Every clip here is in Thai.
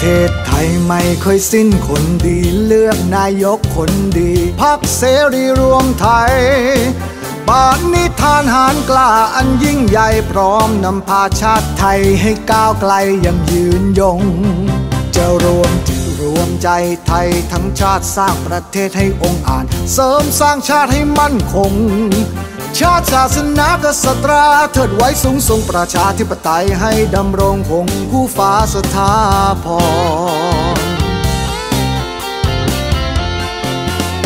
เทศไทยไม่เคยสิ้นคนดีเลือกนายกคนดีพักเสรีรวมไทย บานนิทานหารกล้าอันยิ่งใหญ่พร้อมนำพาชาติไทยให้ก้าวไกลยังยืนยง จะรวมจิตรวมใจไทยทั้งชาติสร้างประเทศให้องค์อ่าจเสริมสร้างชาติให้มั่นคง ชาติศาสนากษัตราเถิดไว้สูงส่งประชาธิปไตยให้ดำรงคงคู่ฟ้าสถาพร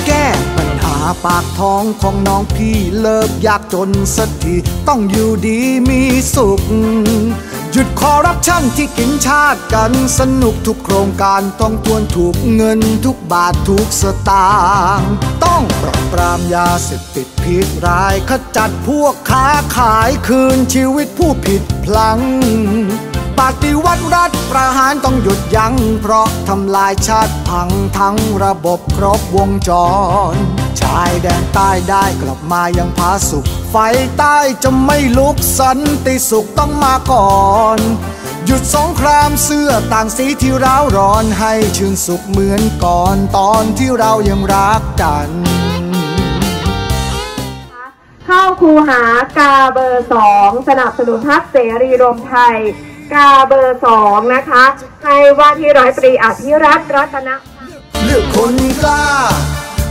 แก้ปัญหาปากท้องของน้องพี่เลิกยากจนสักทีต้องอยู่ดีมีสุข หยุดคอร์รัปชันที่กินชาติกันสนุกทุกโครงการต้องทวนถูกเงินทุกบาททุกสตางค์ต้องปราบปรามยาเสพติดพิษร้ายขจัดพวกค้าขายคืนชีวิตผู้ผิดพลังปฏิวัติรัฐประหารต้องหยุดยัง้งเพราะทำลายชาติพังทั้งระบบครบวงจร ชายแดนใต้ได้กลับมายังผาสุข ไฟใต้จะไม่ลุกสันติสุขต้องมาก่อน หยุดสงครามเสื้อต่างสีที่ร้าวร้อนให้ชื่นสุขเหมือนก่อนตอนที่เรายังรักกัน เข้าคูหากาเบอร์สองสนับสนุนพักเสรีรวมไทย กาเบอร์สองนะคะให้ว่าที่ร้อยตรีอภิรัตน์รัตนะเลือกคนกล้า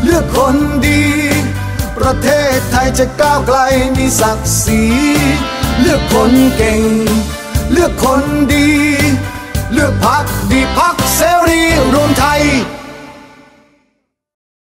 เลือกคนดี ประเทศไทยจะก้าวไกลมีศักดิ์ศรีเลือกคนเก่ง เลือกคนดี เลือกพักดีพักเสรีรวมไทย